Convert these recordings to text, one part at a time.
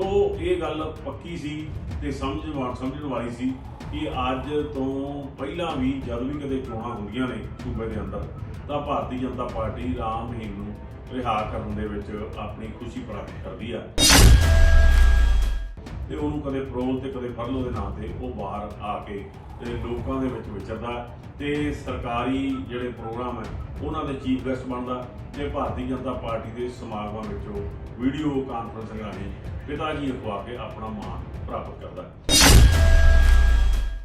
ਸੋ ਇਹ ਗੱਲ ਪੱਕੀ ਸੀ ਤੇ ਸਮਝਵਾਨ ਸਮਝਣ ਵਾਲੀ ਸੀ ਕਿ ਅੱਜ ਤੋਂ ਪਹਿਲਾਂ ਵੀ ਜਦ ਵੀ ਕਦੇ ਚੋਣਾਂ ਹੁੰਦੀਆਂ ਨੇ ਸੂਬੇ ਦੇ ਅੰਦਰ, ਤਾਂ ਭਾਰਤੀ ਜਨਤਾ ਪਾਰਟੀ ਰਾਮ ਰਹੀਮ ਨੂੰ ਰਿਹਾ ਕਰਨ ਦੇ ਵਿੱਚ ਆਪਣੀ ਖੁਸ਼ੀ ਪ੍ਰਾਪਤ ਕਰਦੀ ਆ। ਤੇ ਉਹਨੂੰ ਕਦੇ ਪ੍ਰੋਲ ਤੇ ਕਦੇ ਫਰਲੋ ਦੇ ਨਾਂ ਤੇ ਉਹ ਬਾਹਰ ਆ ਕੇ ਤੇ ਲੋਕਾਂ ਦੇ ਵਿੱਚ ਵਿਚਰਦਾ। ਤੇ ਸਰਕਾਰੀ ਜਿਹੜੇ ਪ੍ਰੋਗਰਾਮ ਹੈ, ਉਹਨਾਂ ਦੇ ਚੀਫ ਗੈਸਟ ਬਣਦਾ, ਤੇ ਭਾਰਤੀ ਜਨਤਾ ਪਾਰਟੀ ਦੇ ਸਮਾਗਮਾਂ ਵਿੱਚੋਂ ਵੀਡੀਓ ਕਾਨਫਰੰਸ ਰਾਹੀਂ ਪਿਤਾ ਜੀ ਅਖਵਾ ਕੇ ਆਪਣਾ ਮਾਣ ਪ੍ਰਾਪਤ ਕਰਦਾ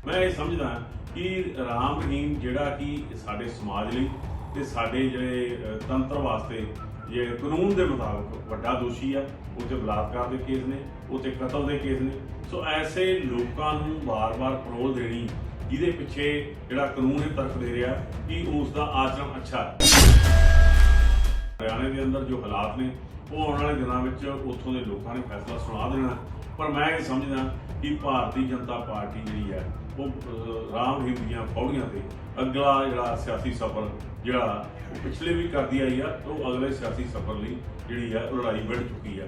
ਮੈਂ ਇਹ ਸਮਝਦਾ ਕਿ ਰਾਮ ਰਹੀਮ ਜਿਹੜਾ ਕਿ ਸਾਡੇ ਸਮਾਜ ਲਈ ਤੇ ਸਾਡੇ ਜਿਹੜੇ ਤੰਤਰ ਵਾਸਤੇ ਜੇ ਕਾਨੂੰਨ ਦੇ ਮੁਤਾਬਕ ਵੱਡਾ ਦੋਸ਼ੀ ਆ ਉੱਤੇ ਬਲਾਤਕਾਰ ਦੇ ਕੇਸ ਨੇ ਉੱਤੇ ਕਤਲ ਦੇ ਕੇਸ ਨੇ। ਸੋ ਐਸੇ ਲੋਕਾਂ ਨੂੰ ਵਾਰ-ਵਾਰ ਪਰੋਲ ਦੇਣੀ ਜਿਹਦੇ ਪਿੱਛੇ ਜਿਹੜਾ ਕਾਨੂੰਨ ਇਹ ਤਰਕ ਦੇ ਰਿਹਾ ਕਿ ਉਸ ਦਾ ਆਚਰਣ ਅੱਛਾ ਹੈ। ਹਰਿਆਣੇ ਦੇ ਅੰਦਰ ਜੋ ਹਾਲਾਤ ਨੇ ਉਹ ਆਉਣ ਵਾਲੇ ਦਿਨਾਂ ਵਿੱਚ ਉੱਥੋਂ ਦੇ ਲੋਕਾਂ ਨੇ ਫੈਸਲਾ ਸੁਣਾ ਦੇਣਾ ਪਰ ਮੈਂ ਇਹ ਸਮਝਦਾ ਕਿ ਭਾਰਤੀ ਜਨਤਾ ਪਾਰਟੀ ਜਿਹੜੀ ਹੈ ਉਹ ਅਹ, ਰਾਮ ਰਹੀਮ ਦੀਆਂ ਫੌੜੀਆਂ ਤੇ ਅਗਲਾ ਜਿਹੜਾ ਸਿਆਸੀ ਸਫ਼ਰ ਜਿਹੜਾ ਉਹ ਪਿਛਲੇ ਵੀ ਕਰਦੀ ਆਈ ਆ ਉਹ ਅਗਲੇ ਸਿਆਸੀ ਸਫ਼ਰ ਲਈ ਜਿਹੜੀ ਹੈ ਲੜਾਈ ਵਿੜ ਚੁੱਕੀ ਹੈ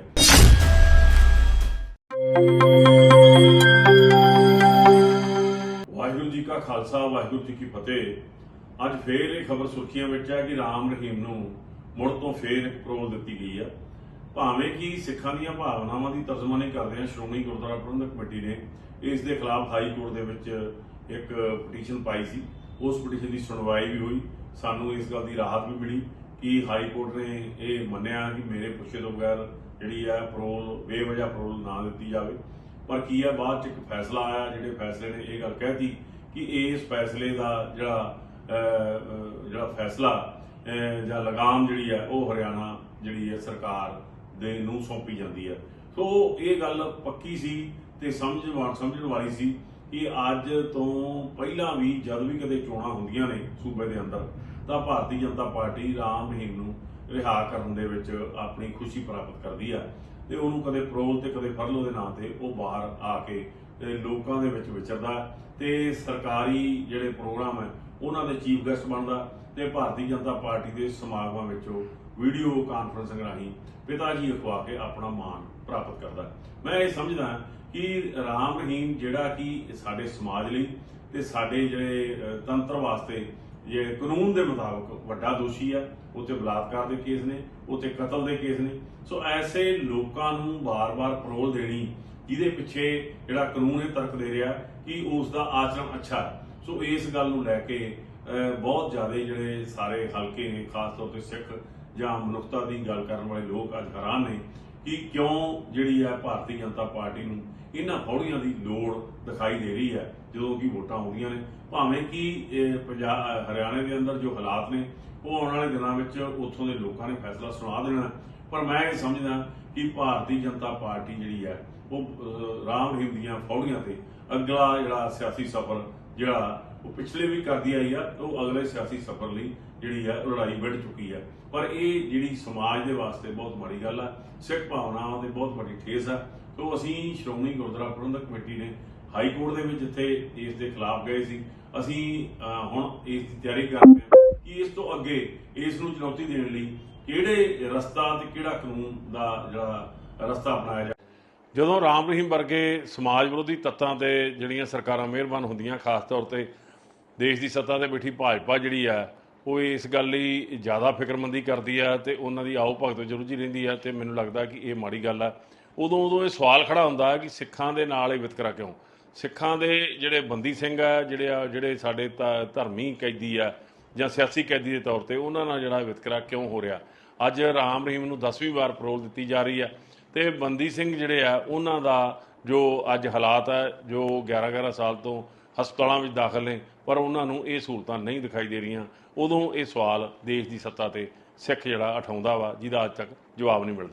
ਖਾਲਸਾ, ਵਾਹਿਗੁਰੂ ਜੀ ਕੀ ਫਤਿਹ। ਅੱਜ ਫੇਰ ਇਹ ਖਬਰ ਸੁਰਖੀਆਂ ਵਿੱਚ ਹੈ ਕਿ ਰਾਮ ਰਹੀਮ ਨੂੰ ਮੁੜ ਤੋਂ ਫੇਰ ਇੱਕ ਪ੍ਰੋਲ ਦਿੱਤੀ ਗਈ ਹੈ ਭਾਵੇਂ ਕਿ ਸਿੱਖਾਂ ਦੀਆਂ ਭਾਵਨਾਵਾਂ ਦੀ ਤਰਜਮਾਨੀ ਕਰਦੇ ਆ ਸ਼੍ਰੋਮਣੀ ਗੁਰਦੁਆਰਾ ਪ੍ਰਬੰਧਕ ਕਮੇਟੀ ਨੇ, ਇਸ ਦੇ ਖਿਲਾਫ ਹਾਈ ਕੋਰਟ ਦੇ ਵਿੱਚ ਇੱਕ ਪਟੀਸ਼ਨ ਪਾਈ ਸੀ। ਉਸ ਪਟੀਸ਼ਨ ਦੀ ਸੁਣਵਾਈ ਵੀ ਹੋਈ। ਸਾਨੂੰ ਇਸ ਗੱਲ ਦੀ ਰਾਹਤ ਵੀ ਮਿਲੀ ਕਿ ਹਾਈ ਕੋਰਟ ਨੇ ਇਹ ਮੰਨਿਆ ਕਿ ਮੇਰੇ ਪੁੱਛੇ ਤੋਂ ਬਗੈਰ ਜਿਹੜੀ ਹੈ ਪ੍ਰੋਲ, ਬੇਵਜ੍ਹਾ ਪ੍ਰੋਲ ਨਾ ਦਿੱਤੀ ਜਾਵੇ। ਪਰ ਕੀ ਹੈ ਬਾਅਦ ਚ ਇੱਕ ਫੈਸਲਾ ਆਇਆ, ਜਿਹੜੇ ਫੈਸਲੇ ਨੇ ਇਹ ਗੱਲ ਕਹਿਤੀ ਕਿ ਇਸ ਫੈਸਲੇ ਦਾ ਜਿਹੜਾ ਜਿਹੜਾ ਫੈਸਲਾ ਜਾਂ ਲਗਾਮ ਜਿਹੜੀ ਹੈ ਉਹ ਹਰਿਆਣਾ ਜਿਹੜੀ ਹੈ ਸਰਕਾਰ ਦੇ ਨੂੰ ਸੌਂਪੀ ਜਾਂਦੀ ਹੈ ਸੋ ਇਹ ਗੱਲ ਪੱਕੀ ਸੀ ਤੇ ਸਮਝ ਸਮਝਣ ਵਾਲੀ ਸੀ ਕਿ ਅੱਜ ਤੋਂ ਪਹਿਲਾਂ ਵੀ ਜਦ ਵੀ ਕਦੇ ਚੋਣਾਂ ਹੁੰਦੀਆਂ ਨੇ ਸੂਬੇ ਦੇ ਅੰਦਰ, ਤਾਂ ਭਾਰਤੀ ਜਨਤਾ ਪਾਰਟੀ ਰਾਮ ਰਹੀਮ ਨੂੰ ਰਿਹਾ ਕਰਨ ਦੇ ਵਿੱਚ ਆਪਣੀ ਖੁਸ਼ੀ ਪ੍ਰਾਪਤ ਕਰਦੀ ਆ। ਤੇ ਉਹਨੂੰ ਕਦੇ ਪ੍ਰੋਲ ਤੇ ਕਦੇ ਫਰਲੋ ਦੇ ਨਾਂ ਤੇ ਉਹ ਬਾਹਰ ਆ ਕੇ ਲੋਕਾਂ ਦੇ ਵਿੱਚ ਵਿਚਰਦਾ ਤੇ ਸਰਕਾਰੀ ਜਿਹੜੇ ਪ੍ਰੋਗਰਾਮ ਹੈ, ਉਹਨਾਂ ਦੇ ਚੀਫ ਗੈਸਟ ਬਣਦਾ ਤੇ ਭਾਰਤੀ ਜਨਤਾ ਪਾਰਟੀ ਦੇ ਸਮਾਗਮਾਂ ਵਿੱਚੋਂ ਵੀਡੀਓ ਕਾਨਫਰੰਸਿੰਗ ਰਾਹੀਂ ਪਿਤਾ ਜੀ ਅਖਵਾ ਕੇ ਆਪਣਾ ਮਾਣ ਪ੍ਰਾਪਤ ਕਰਦਾ ਮੈਂ ਇਹ ਸਮਝਦਾ ਕਿ ਰਾਮ ਰਹੀਮ ਜਿਹੜਾ ਕਿ ਸਾਡੇ ਸਮਾਜ ਲਈ ਤੇ ਸਾਡੇ ਜਿਹੜੇ ਤੰਤਰ ਵਾਸਤੇ ਜੇ ਕਾਨੂੰਨ ਦੇ ਮੁਤਾਬਕ ਵੱਡਾ ਦੋਸ਼ੀ ਆ ਉੱਤੇ ਬਲਾਤਕਾਰ ਦੇ ਕੇਸ ਨੇ ਉੱਤੇ ਕਤਲ ਦੇ ਕੇਸ ਨੇ। ਸੋ ਐਸੇ ਲੋਕਾਂ ਨੂੰ ਵਾਰ-ਵਾਰ ਪਰੋਲ ਦੇਣੀ ਜਿਹਦੇ ਪਿੱਛੇ ਜਿਹੜਾ ਕਾਨੂੰਨ ਇਹ ਤਰਕ ਦੇ ਰਿਹਾ ਕਿ ਉਸ ਦਾ ਆਚਰਣ ਅੱਛਾ ਹੈ। ਸੋ ਇਸ ਗੱਲ ਨੂੰ ਲੈ ਕੇ ਬਹੁਤ ਜ਼ਿਆਦਾ ਜਿਹੜੇ ਸਾਰੇ ਹਲਕੇ ਨੇ, ਖਾਸ ਤੌਰ ਤੇ ਸਿੱਖ ਜਾਂ ਮਨੁੱਖਤਾ ਦੀ ਗੱਲ ਕਰਨ ਵਾਲੇ ਲੋਕ ਅੱਜ ਹੈਰਾਨ ਨੇ ਕਿ ਕਿਉਂ ਜਿਹੜੀ ਹੈ ਭਾਰਤੀ ਜਨਤਾ ਪਾਰਟੀ ਨੂੰ ਇਹਨਾਂ ਫੌੜੀਆਂ ਦੀ ਲੋੜ ਦਿਖਾਈ ਦੇ ਰਹੀ ਹੈ, ਜਦੋਂ ਕਿ ਵੋਟਾਂ ਆਉਂਦੀਆਂ ਨੇ। ਭਾਵੇਂ ਕਿ ਇਹ ਹਰਿਆਣੇ ਦੇ ਅੰਦਰ ਜੋ ਹਾਲਾਤ ਨੇ, ਉਹ ਆਉਣ ਵਾਲੇ ਦਿਨਾਂ ਵਿੱਚ ਉੱਥੋਂ ਦੇ ਲੋਕਾਂ ਨੇ ਫੈਸਲਾ ਸੁਣਾ ਦੇਣਾ। ਪਰ ਮੈਂ ਇਹ ਸਮਝਦਾ ਕਿ ਭਾਰਤੀ ਜਨਤਾ ਪਾਰਟੀ ਜਿਹੜੀ ਹੈ ਉਹ ਅਹ, ਰਾਮ ਰਹੀਮ ਦੀਆਂ ਫੌੜੀਆਂ ਤੇ ਅਗਲਾ ਜਿਹੜਾ ਸਿਆਸੀ ਸਫ਼ਰ ਜਿਹੜਾ ਉਹ ਪਿਛਲੇ ਵੀ ਕਰਦੀ ਆਈ ਆ ਉਹ ਅਗਲੇ ਸਿਆਸੀ ਸਫ਼ਰ ਲਈ ਜਿਹੜੀ ਹੈ ਲੜਾਈ ਵਿੜ ਚੁੱਕੀ ਹੈ। ਪਰ ਇਹ ਜਿਹੜੀ ਸਮਾਜ ਦੇ ਵਾਸਤੇ ਬਹੁਤ ਮਾੜੀ ਗੱਲ ਆ ਸਿੱਖ ਭਾਵਨਾਵਾਂ ਤੇ ਬਹੁਤ ਵੱਡੀ ਠੇਸ ਆ। ਤੋਂ ਅਸੀਂ ਸ਼੍ਰੋਮਣੀ ਗੁਰਦੁਆਰਾ ਪ੍ਰਬੰਧਕ ਕਮੇਟੀ ਨੇ ਹਾਈ ਕੋਰਟ ਦੇ ਵਿੱਚ ਜਿੱਥੇ ਇਸ ਦੇ ਖਿਲਾਫ ਗਏ ਸੀ ਅਸੀਂ ਹੁਣ ਇਸ ਦੀ ਤਿਆਰੀ ਕਰ ਰਹੇ ਹਾਂ ਕਿ ਇਸ ਤੋਂ ਅੱਗੇ ਇਸ ਨੂੰ ਚੁਣੌਤੀ ਦੇਣ ਲਈ ਕਿਹੜੇ ਰਸਤਾ ਤੇ ਕਿਹੜਾ ਕਾਨੂੰਨ ਦਾ ਜਿਹੜਾ ਰਸਤਾ ਅਪਣਾਇਆ ਜਾਵੇ ਜਦੋਂ ਰਾਮ ਰਹੀਮ ਵਰਗੇ ਸਮਾਜ ਵਿਰੋਧੀ ਤੱਤਾਂ ਤੇ ਜਿਹੜੀਆਂ ਸਰਕਾਰਾਂ ਮਿਹਰਬਾਨ ਹੁੰਦੀਆਂ, ਖਾਸ ਤੌਰ ਤੇ ਦੇਸ਼ ਦੀ ਸੱਤਾ ਤੇ ਬੈਠੀ ਭਾਜਪਾ ਜਿਹੜੀ ਆ, ਉਹ ਇਸ ਗੱਲ ਲਈ ਜ਼ਿਆਦਾ ਫਿਕਰਮੰਦੀ ਕਰਦੀ ਆ ਤੇ ਉਹਨਾਂ ਦੀ ਆਓ ਭਗਤ ਵਿੱਚ ਰੁੱਝੀ ਰਹਿੰਦੀ ਆ ਤੇ ਮੈਨੂੰ ਲੱਗਦਾ ਕਿ ਇਹ ਮਾੜੀ ਗੱਲ ਆ। ਉਦੋਂ ਉਦੋਂ ਇਹ ਸਵਾਲ ਖੜਾ ਹੁੰਦਾ ਹੈ ਕਿ ਸਿੱਖਾਂ ਦੇ ਨਾਲ ਇਹ ਵਿਤਕਰਾ ਕਿਉਂ? ਸਿੱਖਾਂ ਦੇ ਜਿਹੜੇ ਬੰਦੀ ਸਿੰਘ ਆ, ਜਿਹੜੇ ਆ, ਜਿਹੜੇ ਸਾਡੇ ਧ- ਧਰਮੀ ਕੈਦੀ ਆ ਜਾਂ ਸਿਆਸੀ ਕੈਦੀ ਦੇ ਤੌਰ ਤੇ ਉਹਨਾਂ ਨਾਲ ਜਿਹੜਾ ਵਿਤਕਰਾ ਕਿਉਂ ਹੋ ਰਿਹਾ? ਅੱਜ ਰਾਮ ਰਹੀਮ ਨੂੰ 10ਵੀਂ ਵਾਰ ਪਰੋਲ ਦਿੱਤੀ ਜਾ ਰਹੀ ਆ ਤੇ ਬੰਦੀ ਸਿੰਘ ਜਿਹੜੇ ਆ, ਉਹਨਾਂ ਦਾ ਜੋ ਅੱਜ ਹਾਲਾਤ ਹੈ, ਜੋ 11 11 ਸਾਲ ਤੋਂ ਹਸਪਤਾਲਾਂ ਵਿੱਚ ਦਾਖਲ ਨੇ, ਪਰ ਉਹਨਾਂ ਨੂੰ ਇਹ ਸਹੂਲਤਾਂ ਨਹੀਂ ਦਿਖਾਈ ਦੇ ਰਹੀਆਂ। ਉਦੋਂ ਇਹ ਸਵਾਲ ਦੇਸ਼ ਦੀ ਸੱਤਾ ਤੇ ਸਿੱਖ ਜਿਹੜਾ, ਉਠਾਉਂਦਾ ਵਾ, ਜਿਹਦਾ ਅੱਜ ਤੱਕ ਜਵਾਬ ਨਹੀਂ ਮਿਲਦਾ।